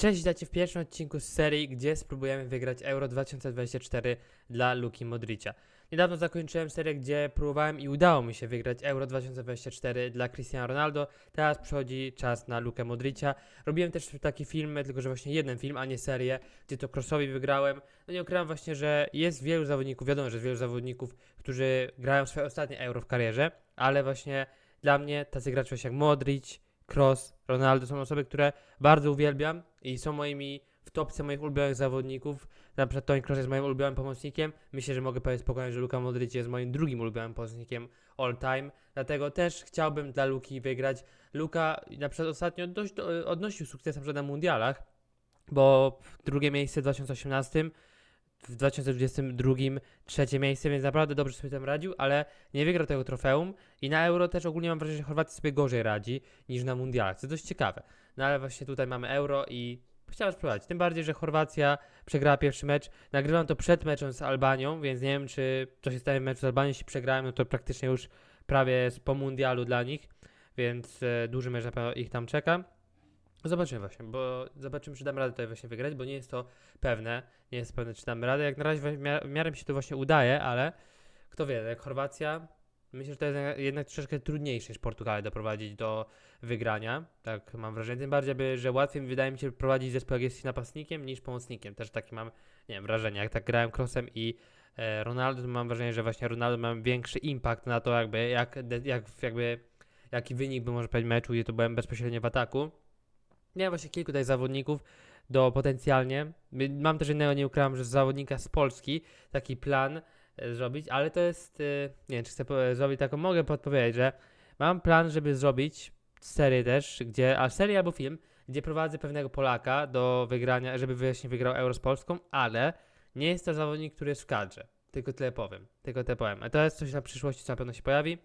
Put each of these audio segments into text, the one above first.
Cześć, witajcie w pierwszym odcinku z serii, gdzie spróbujemy wygrać Euro 2024 dla Luki Modricia. Niedawno zakończyłem serię, gdzie próbowałem i udało mi się wygrać Euro 2024 dla Cristiano Ronaldo. Teraz przychodzi czas na Lukę Modricia. Robiłem też taki film, tylko że właśnie jeden film, a nie serię, gdzie to crossowi wygrałem. No nie ukrywam właśnie, że jest wielu zawodników, wiadomo, że jest wielu zawodników, którzy grają swoje ostatnie Euro w karierze, ale właśnie dla mnie tacy gracze jak Modric, Kroos, Ronaldo są osoby, które bardzo uwielbiam i są moimi w topce moich ulubionych zawodników. Na przykład Toni Kroos jest moim ulubionym pomocnikiem. Myślę, że mogę powiedzieć spokojnie, że Luka Modric jest moim drugim ulubionym pomocnikiem all time. Dlatego też chciałbym dla Luki wygrać. Luka na przykład ostatnio dość do, odnosił sukces na przykład na mundialach, bo drugie miejsce w 2018 w 2022 trzecie miejsce, więc naprawdę dobrze sobie tam radził, ale nie wygrał tego trofeum i na Euro też ogólnie mam wrażenie, że Chorwacja sobie gorzej radzi niż na mundialach, co dość ciekawe. No ale właśnie tutaj mamy Euro i chciałem spróbować, tym bardziej, że Chorwacja przegrała pierwszy mecz, nagrywam to przed meczem z Albanią, więc nie wiem, czy to się stanie w meczu z Albanią, jeśli przegrałem, no to praktycznie już prawie po mundialu dla nich, więc e, duży mecz na pewno ich tam czeka. Zobaczymy właśnie, bo zobaczymy, czy damy radę tutaj właśnie wygrać, bo nie jest to pewne. Nie jest pewne, czy damy radę. Jak na razie w mia- w miarę mi się to właśnie udaje, ale kto wie, jak Chorwacja, myślę, że to jest jednak- troszeczkę trudniejsze niż Portugalię doprowadzić do wygrania. Tak mam wrażenie. Tym bardziej, że łatwiej wydaje mi się prowadzić zespół, jak jest napastnikiem, niż pomocnikiem. Też takie mam, nie wiem, wrażenie. Jak tak grałem Kroosem i e, Ronaldo, to mam wrażenie, że właśnie Ronaldo ma większy impact na to, jakby, jak, jak, jakby, jaki wynik by może powiedzieć meczu, gdzie to byłem bezpośrednio w ataku. Miałem właśnie kilku tutaj zawodników do potencjalnie. Mam też innego, nie ukrywam, że zawodnika z Polski taki plan e, zrobić, ale to jest, e, nie wiem, czy chcę po- zrobić taką, mogę podpowiedzieć, że mam plan, żeby zrobić serię też, gdzie, a serię albo film, gdzie prowadzę pewnego Polaka do wygrania, żeby właśnie wygrał Euro z Polską, ale nie jest to zawodnik, który jest w kadrze. Tylko tyle powiem, tylko tyle powiem. A to jest coś na przyszłości, co na pewno się pojawi.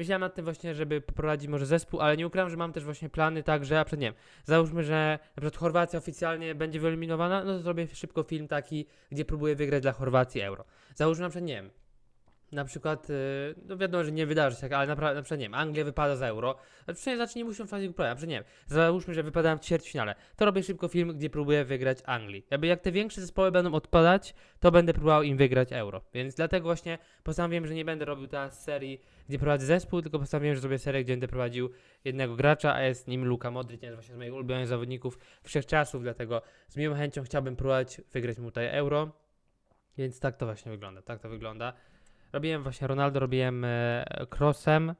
Myślałem nad tym właśnie, żeby poprowadzić może zespół, ale nie ukrywam, że mam też właśnie plany tak, że, a przed nie wiem, załóżmy, że na przykład Chorwacja oficjalnie będzie wyeliminowana, no to zrobię szybko film taki, gdzie próbuję wygrać dla Chorwacji euro. Załóżmy na przykład, nie wiem, na przykład, yy, no wiadomo, że nie wydarzy się tak, ale napra- na przykład, nie wiem, Anglia wypada z euro, znaczy nie muszą w fazie grupowej, na przykład, nie wiem, załóżmy, że wypadałem w ćwierćfinale, to robię szybko film, gdzie próbuję wygrać Anglii. Jakby jak te większe zespoły będą odpadać, to będę próbował im wygrać euro. Więc dlatego właśnie postanowiłem, że nie będę robił teraz serii, gdzie prowadzę zespół, tylko postanowiłem, że zrobię serię, gdzie będę prowadził jednego gracza, a jest nim Luka Modric, jeden właśnie z moich ulubionych zawodników wszechczasów, dlatego z miłą chęcią chciałbym próbować wygrać mu tutaj euro. Więc tak to właśnie wygląda, tak to wygląda. Robiłem właśnie Ronaldo, robiłem e, Crossem,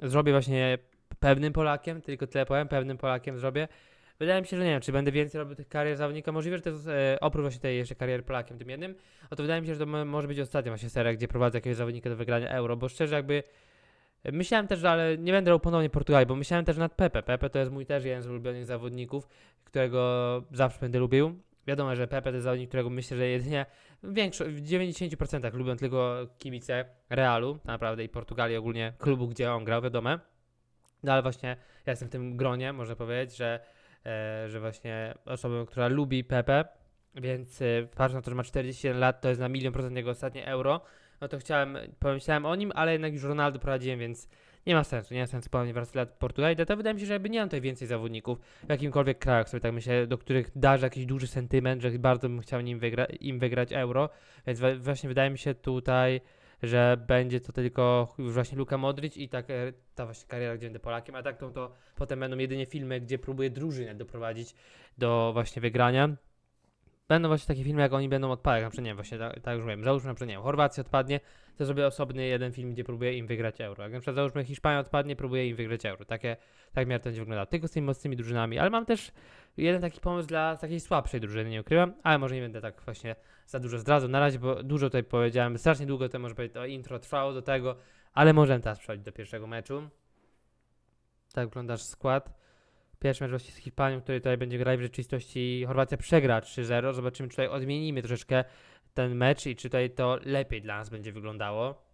zrobię właśnie pewnym Polakiem, tylko tyle powiem, pewnym Polakiem zrobię. Wydaje mi się, że nie wiem, czy będę więcej robił tych karier zawodnika. Możliwe, że to jest e, oprócz właśnie tej jeszcze kariery Polakiem tym jednym, o to wydaje mi się, że to mo- może być ostatnia właśnie seria, gdzie prowadzę jakiegoś zawodnika do wygrania euro, bo szczerze jakby e, myślałem też, że ale nie będę robił ponownie Portugalii, bo myślałem też nad Pepe. Pepe to jest mój też jeden z ulubionych zawodników, którego zawsze będę lubił. Wiadomo, że Pepe to jest zawodnik, którego myślę, że jedynie w, większo- w 90% lubią tylko kibice Realu, naprawdę i Portugalii ogólnie, klubu, gdzie on grał, wiadomo. No ale właśnie ja jestem w tym gronie, można powiedzieć, że, e, że właśnie osobą, która lubi Pepe, więc e, patrząc na to, że ma 41 lat, to jest na milion procent jego ostatnie euro, no to chciałem, pomyślałem o nim, ale jednak już Ronaldo prowadziłem, więc nie ma sensu, nie ma sensu ponownie wracać lat Portugalii, dlatego wydaje mi się, że jakby nie mam tutaj więcej zawodników w jakimkolwiek krajach sobie tak myślę, do których darzę jakiś duży sentyment, że bardzo bym chciał nim wygra im wygrać euro, więc właśnie wydaje mi się tutaj, że będzie to tylko już właśnie Luka Modric i tak, e, ta właśnie kariera, gdzie będę Polakiem, a tak to, to potem będą jedynie filmy, gdzie próbuję drużynę doprowadzić do właśnie wygrania. Będą właśnie takie filmy, jak oni będą odpadać, na przykład nie wiem, właśnie tak, tak już mówiłem, załóżmy na przykład, nie wiem, Chorwacja odpadnie, to zrobię osobny jeden film, gdzie próbuję im wygrać euro. Jak na przykład załóżmy Hiszpania odpadnie, próbuję im wygrać euro. Takie, tak miar to będzie wyglądał. Tylko z tymi mocnymi drużynami, ale mam też jeden taki pomysł dla takiej słabszej drużyny, nie ukrywam, ale może nie będę tak właśnie za dużo zdradzał na razie, bo dużo tutaj powiedziałem, strasznie długo to może powiedzieć, to intro trwało do tego, ale możemy teraz przechodzić do pierwszego meczu. Tak wygląda nasz skład. Pierwszy mecz właśnie z Hiszpanią, który tutaj będzie grał w rzeczywistości Chorwacja przegra 3-0. Zobaczymy, czy tutaj odmienimy troszeczkę ten mecz i czy tutaj to lepiej dla nas będzie wyglądało.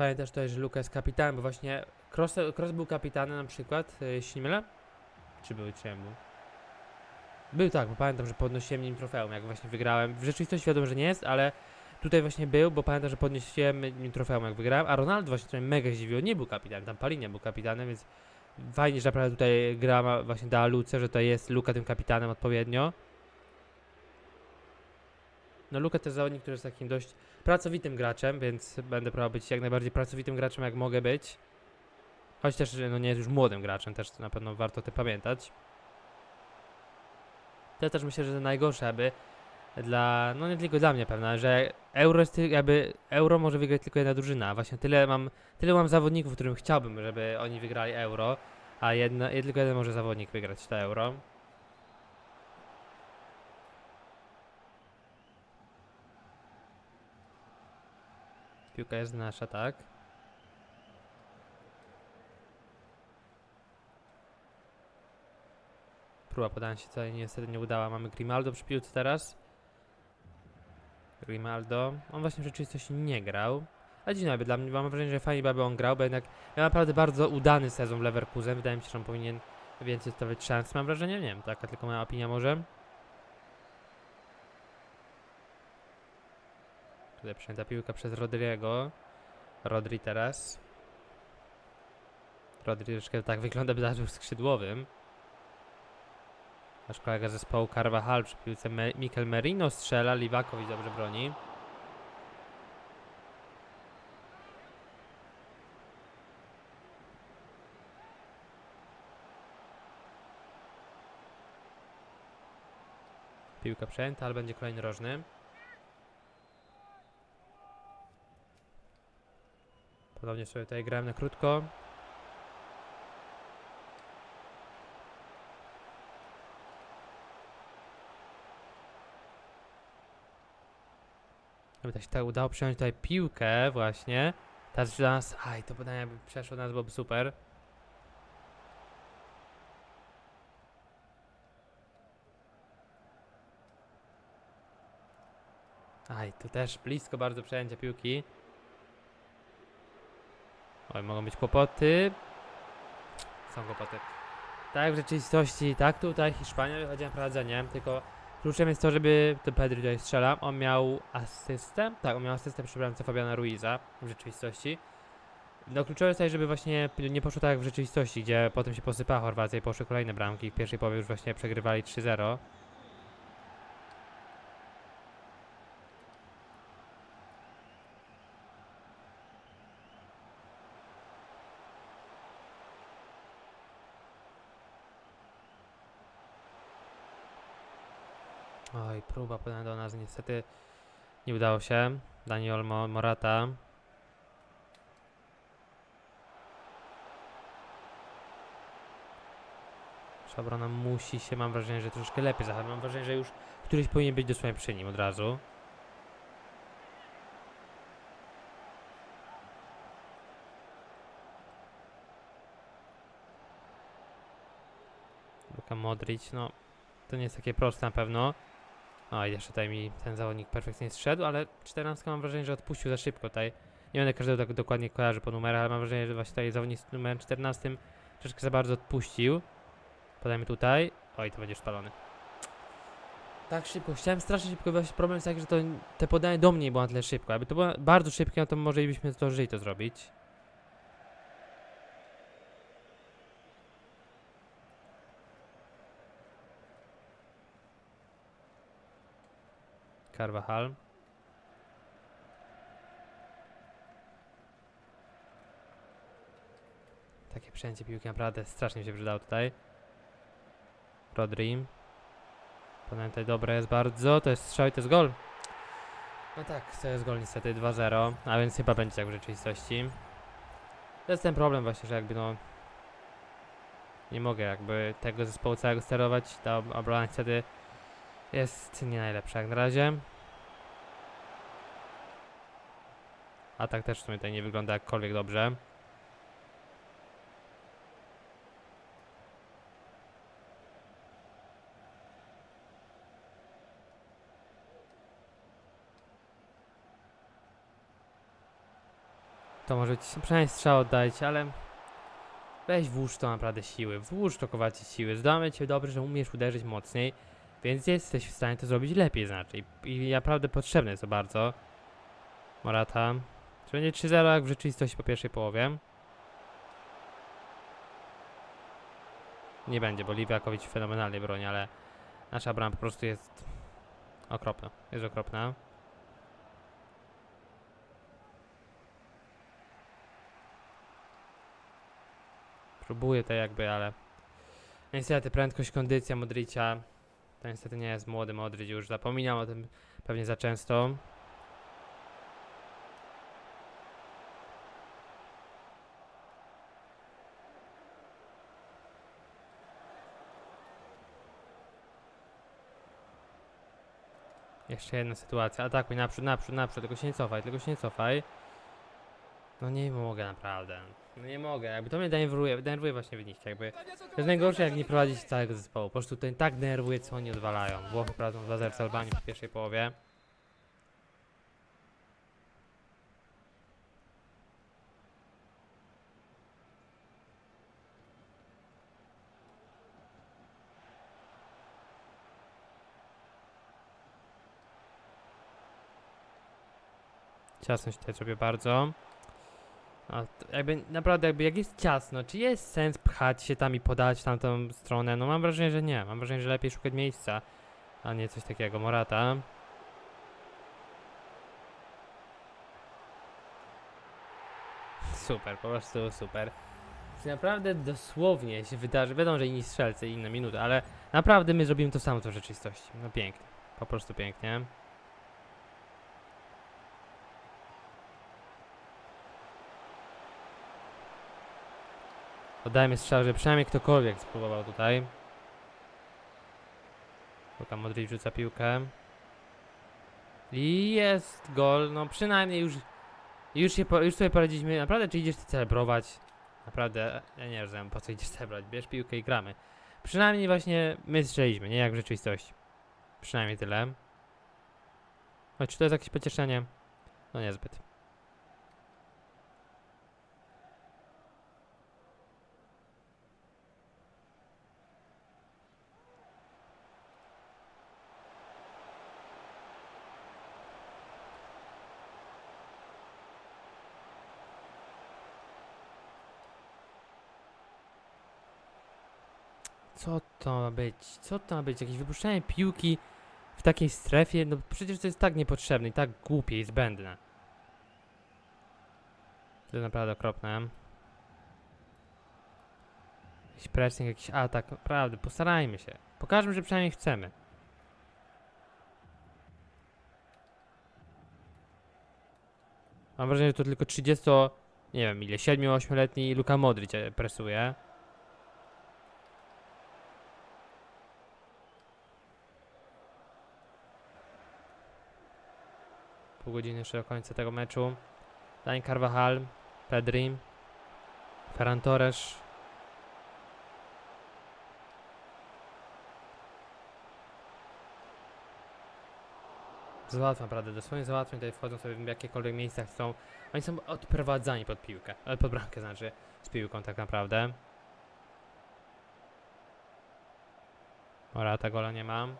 Fajnie też to jest, że Luka jest kapitanem, bo właśnie Cross, Cross był kapitanem na przykład, e, jeśli nie mylę. Czy był, nie był? Tak, bo pamiętam, że podnosiłem nim trofeum, jak właśnie wygrałem. W rzeczywistości wiadomo, że nie jest, ale tutaj właśnie był, bo pamiętam, że podnosiłem nim trofeum, jak wygrałem. A Ronaldo właśnie tutaj mega zdziwiło, nie był kapitanem, tam Palinia był kapitanem, więc fajnie, że naprawdę tutaj gra ma właśnie dała Luce, że to jest Luka tym kapitanem odpowiednio. No Luka to jest zawodnik, który jest takim dość pracowitym graczem, więc będę próbował być jak najbardziej pracowitym graczem, jak mogę być. Choć też no, nie jest już młodym graczem, też na pewno warto o tym pamiętać. To też myślę, że to najgorsze, aby dla, no nie tylko dla mnie pewnie, że euro jest, jakby euro może wygrać tylko jedna drużyna. Właśnie tyle mam, tyle mam zawodników, którym chciałbym, żeby oni wygrali euro, a jedna, tylko jeden może zawodnik wygrać to euro. Piłka jest nasza, tak? Próba podania się tutaj niestety nie udała. Mamy Grimaldo przy piłce teraz. Grimaldo. On właśnie w rzeczywistości nie grał. Dziwne, jakby dla mnie mam wrażenie, że fajnie by on grał, bo jednak miał naprawdę bardzo udany sezon w Leverkusen. Wydaje mi się, że on powinien więcej stawiać szans. Mam wrażenie, nie wiem, taka tylko moja opinia może. Tutaj przejęta piłka przez Rodriego. Rodri teraz. Rodri troszkę tak wygląda, by zaczął skrzydłowym. Nasz kolega zespołu Carvajal przy piłce Me Mikel Merino strzela, Liwakowicz dobrze broni. Piłka przejęta, ale będzie kolejny rożny. Ponownie sobie tutaj grałem na krótko. Aby tak się tak udało przyjąć tutaj piłkę właśnie. Teraz dla nas... Aj, to podanie by przeszło nas, byłoby super. Aj, tu też blisko bardzo przejęcia piłki. Oj, mogą być kłopoty. Są kłopoty. Tak, w rzeczywistości, tak, tutaj Hiszpania wychodzi na prowadzenie, tylko kluczem jest to, żeby to Pedri tutaj strzela. On miał asystę? Tak, on miał asystę przy bramce Fabiana Ruiza w rzeczywistości. No kluczowe jest tutaj, żeby właśnie nie poszło tak jak w rzeczywistości, gdzie potem się posypała Chorwacja i poszły kolejne bramki. W pierwszej połowie już właśnie przegrywali 3-0. Oj, próba podania do nas niestety nie udało się. Daniel Mo Morata. Nasza obrona musi się, mam wrażenie, że troszkę lepiej zachować. Mam wrażenie, że już któryś powinien być dosłownie przy nim od razu. Luka Modric, no to nie jest takie proste na pewno. O, i jeszcze tutaj mi ten zawodnik perfekcyjnie zszedł, ale 14 mam wrażenie, że odpuścił za szybko tutaj. Nie będę każdego tak dokładnie kojarzy po numerach, ale mam wrażenie, że właśnie tutaj zawodnik z numerem 14 troszkę za bardzo odpuścił. Podajmy tutaj. Oj, to będzie spalony. Tak szybko, chciałem strasznie szybko, właśnie problem jest taki, że to te podanie do mnie było na tyle szybko. Jakby to było bardzo szybkie, no to może byśmy zdążyli to zrobić. Carvajal. Takie przejęcie piłki naprawdę strasznie mi się przydało tutaj. Rodri. Podanie tutaj dobre jest bardzo. To jest strzał i to jest gol. No tak, to jest gol niestety 2-0, a więc chyba będzie tak w rzeczywistości. To jest ten problem właśnie, że jakby no... Nie mogę jakby tego zespołu całego sterować. Ta ob- obrona niestety jest nie najlepsza jak na razie. A tak też w sumie tutaj nie wygląda jakkolwiek dobrze. To może być, przynajmniej strzał oddajcie, ale weź włóż to naprawdę siły, włóż to Kowacie siły, zdamy cię dobrze, że umiesz uderzyć mocniej, więc jesteś w stanie to zrobić lepiej znaczy i, naprawdę potrzebne jest to bardzo. Morata. Czy będzie 3-0 jak w rzeczywistości po pierwszej połowie? Nie będzie, bo Liwiakowicz fenomenalnie broni, ale nasza brama po prostu jest okropna. Jest okropna. Próbuję to jakby, ale niestety prędkość, kondycja Modricia to niestety nie jest młody Modric już. Zapominam o tym pewnie za często. Jeszcze jedna sytuacja. Atakuj naprzód, naprzód, naprzód. Tylko się nie cofaj, tylko się nie cofaj. No nie mogę naprawdę. No nie mogę. Jakby to mnie denerwuje, denerwuje właśnie wynik. Jakby to jest najgorsze jak nie prowadzić całego zespołu. Po prostu to tak denerwuje co oni odwalają. Włochy prowadzą 2-0 z Albanii w pierwszej połowie. Ciasno się tutaj zrobię bardzo. A jakby naprawdę jakby jak jest ciasno, czy jest sens pchać się tam i podać tamtą stronę? No mam wrażenie, że nie. Mam wrażenie, że lepiej szukać miejsca, a nie coś takiego. Morata. Super, po prostu super. Czy naprawdę dosłownie się wydarzy, wiadomo, że inni strzelcy inne minuty, ale naprawdę my zrobimy to samo co w rzeczywistości. No pięknie, po prostu pięknie. Oddajmy strzał, że przynajmniej ktokolwiek spróbował tutaj. Luka Modric rzuca piłkę. I jest gol, no przynajmniej już już, się, już sobie poradziliśmy, naprawdę czy idziesz ty celebrować? Naprawdę, ja nie rozumiem po co idziesz celebrować, bierz piłkę i gramy. Przynajmniej właśnie my strzeliśmy, nie jak w rzeczywistości. Przynajmniej tyle. Choć czy to jest jakieś pocieszenie? No niezbyt. Co to ma być? Co to ma być? Jakieś wypuszczanie piłki w takiej strefie? No przecież to jest tak niepotrzebne i tak głupie i zbędne. To jest naprawdę okropne. Jakiś pressing, jakiś atak. Naprawdę, postarajmy się. Pokażmy, że przynajmniej chcemy. Mam wrażenie, że to tylko 30, nie wiem ile, 7-8-letni Luka Modric e, presuje. Pół godziny jeszcze do końca tego meczu. Dani Carvajal, Pedri, Ferran Torres. Załatwiam, naprawdę, dosłownie załatwiam, tutaj wchodzą sobie w jakiekolwiek miejsca chcą. Oni są odprowadzani pod piłkę, ale pod bramkę znaczy, z piłką tak naprawdę. Morata gola nie mam.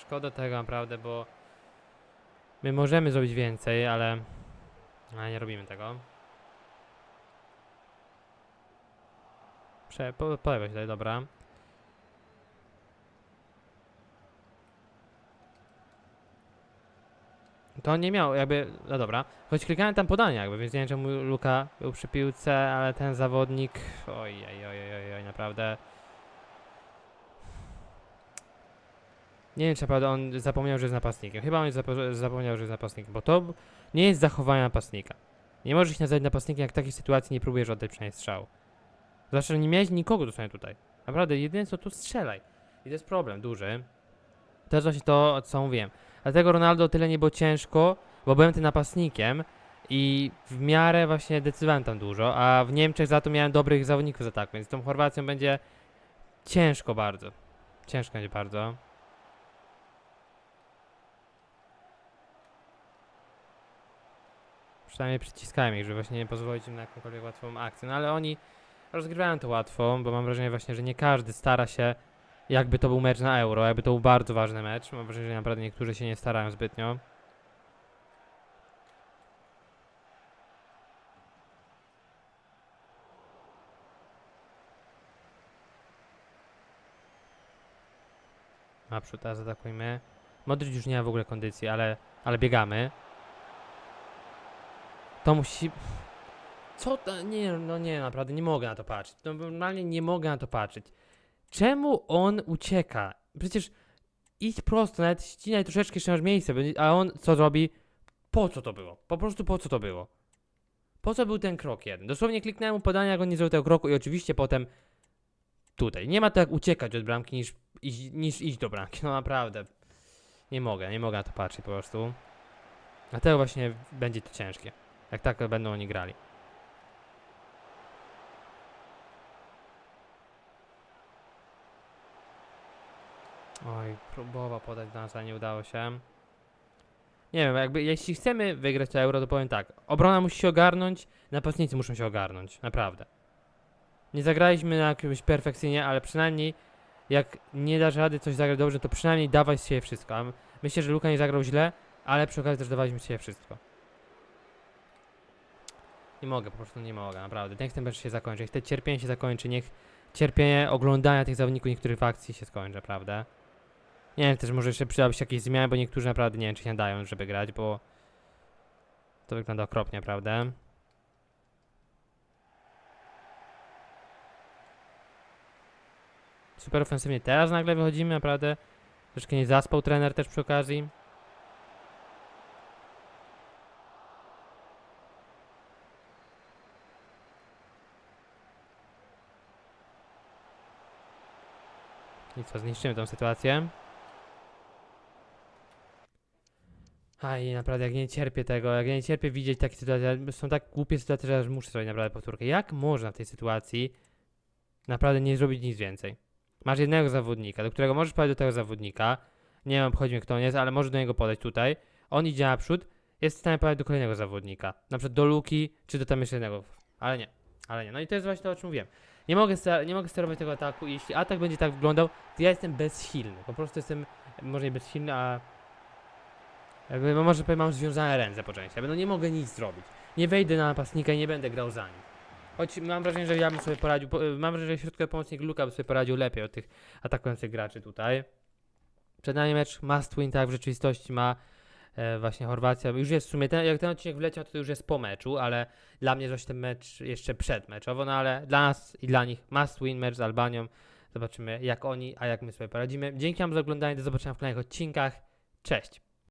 Szkoda, tego naprawdę, bo my możemy zrobić więcej, ale, ale nie robimy tego. Prze po, się tutaj, dobra. To nie miał jakby, no dobra, choć klikałem tam podania jakby, więc nie wiem czemu Luka był przy piłce, ale ten zawodnik, oj, oj, oj, oj, oj naprawdę. Nie wiem, czy naprawdę on zapomniał, że jest napastnikiem. Chyba on zapo- zapomniał, że jest napastnikiem, bo to nie jest zachowanie napastnika. Nie możesz się nazywać napastnikiem, jak w takiej sytuacji nie próbujesz oddać przynajmniej strzału. Zwłaszcza, że nie miałeś nikogo dosłownie tutaj. Naprawdę, jedyne co tu strzelaj. I to jest problem duży. To jest właśnie to, co mówiłem. Dlatego Ronaldo tyle nie było ciężko, bo byłem tym napastnikiem i w miarę właśnie decydowałem tam dużo, a w Niemczech za to miałem dobrych zawodników z ataku, więc z tą Chorwacją będzie ciężko bardzo. Ciężko będzie bardzo. Przynajmniej przyciskałem ich, żeby właśnie nie pozwolić im na jakąkolwiek łatwą akcję. No ale oni rozgrywają to łatwo, bo mam wrażenie właśnie, że nie każdy stara się, jakby to był mecz na Euro, jakby to był bardzo ważny mecz. Mam wrażenie, że naprawdę niektórzy się nie starają zbytnio. Naprzód, teraz atakujmy. Modric już nie ma w ogóle kondycji, ale, ale biegamy. To musi... Co to? Nie, no nie, naprawdę nie mogę na to patrzeć. No, normalnie nie mogę na to patrzeć. Czemu on ucieka? Przecież idź prosto, nawet ścinaj troszeczkę jeszcze masz miejsce, a on co robi? Po co to było? Po prostu po co to było? Po co był ten krok jeden? Dosłownie kliknąłem mu podanie, jak on nie zrobił tego kroku i oczywiście potem tutaj. Nie ma to jak uciekać od bramki niż, iść- niż iść do bramki. No naprawdę. Nie mogę, nie mogę na to patrzeć po prostu. Dlatego właśnie będzie to ciężkie. Jak tak będą oni grali. Oj, próbował podać ale nie udało się. Nie wiem, jakby jeśli chcemy wygrać euro, to powiem tak. Obrona musi się ogarnąć, napastnicy muszą się ogarnąć. Naprawdę. Nie zagraliśmy na jakimś perfekcyjnie, ale przynajmniej jak nie dasz rady coś zagrać dobrze, to przynajmniej dawaj z siebie wszystko. Myślę, że Luka nie zagrał źle, ale przy okazji też dawaliśmy z siebie wszystko. Nie mogę, po prostu nie mogę, naprawdę. Niech ten mecz się zakończy, niech te cierpienie się zakończy, niech cierpienie oglądania tych zawodników niektórych akcji się skończy, naprawdę. Nie wiem, też może jeszcze przydałyby się jakieś zmiany, bo niektórzy naprawdę nie wiem, czy się nadają, żeby grać, bo to wygląda okropnie, prawda? Super ofensywnie teraz nagle wychodzimy, naprawdę. Troszkę nie zaspał trener też przy okazji. I co, zniszczymy tą sytuację. Aj, naprawdę, jak nie cierpię tego, jak nie cierpię widzieć takie sytuacje, są tak głupie sytuacje, że aż muszę zrobić naprawdę powtórkę. Jak można w tej sytuacji naprawdę nie zrobić nic więcej? Masz jednego zawodnika, do którego możesz podejść do tego zawodnika, nie wiem, obchodzi mnie kto on jest, ale możesz do niego podejść tutaj, on idzie naprzód, jest w stanie podejść do kolejnego zawodnika, na przykład do Luki, czy do tam jeszcze jednego, ale nie, ale nie. No i to jest właśnie to, o czym mówiłem. Nie mogę, nie mogę sterować tego ataku i jeśli atak będzie tak wyglądał, to ja jestem bezsilny, po prostu jestem, może nie bezsilny, a jakby, no może powiem, mam związane ręce po części, no nie mogę nic zrobić. Nie wejdę na napastnika i nie będę grał za nim. Choć mam wrażenie, że ja bym sobie poradził, po, mam wrażenie, że środkowy pomocnik Luka by sobie poradził lepiej od tych atakujących graczy tutaj. Przed nami mecz must win, tak w rzeczywistości ma właśnie Chorwacja. Już jest w sumie, ten, jak ten odcinek wleciał, to już jest po meczu, ale dla mnie właśnie ten mecz jeszcze przedmeczowo, no ale dla nas i dla nich must win mecz z Albanią. Zobaczymy jak oni, a jak my sobie poradzimy. Dzięki wam za oglądanie, do zobaczenia w kolejnych odcinkach. Cześć!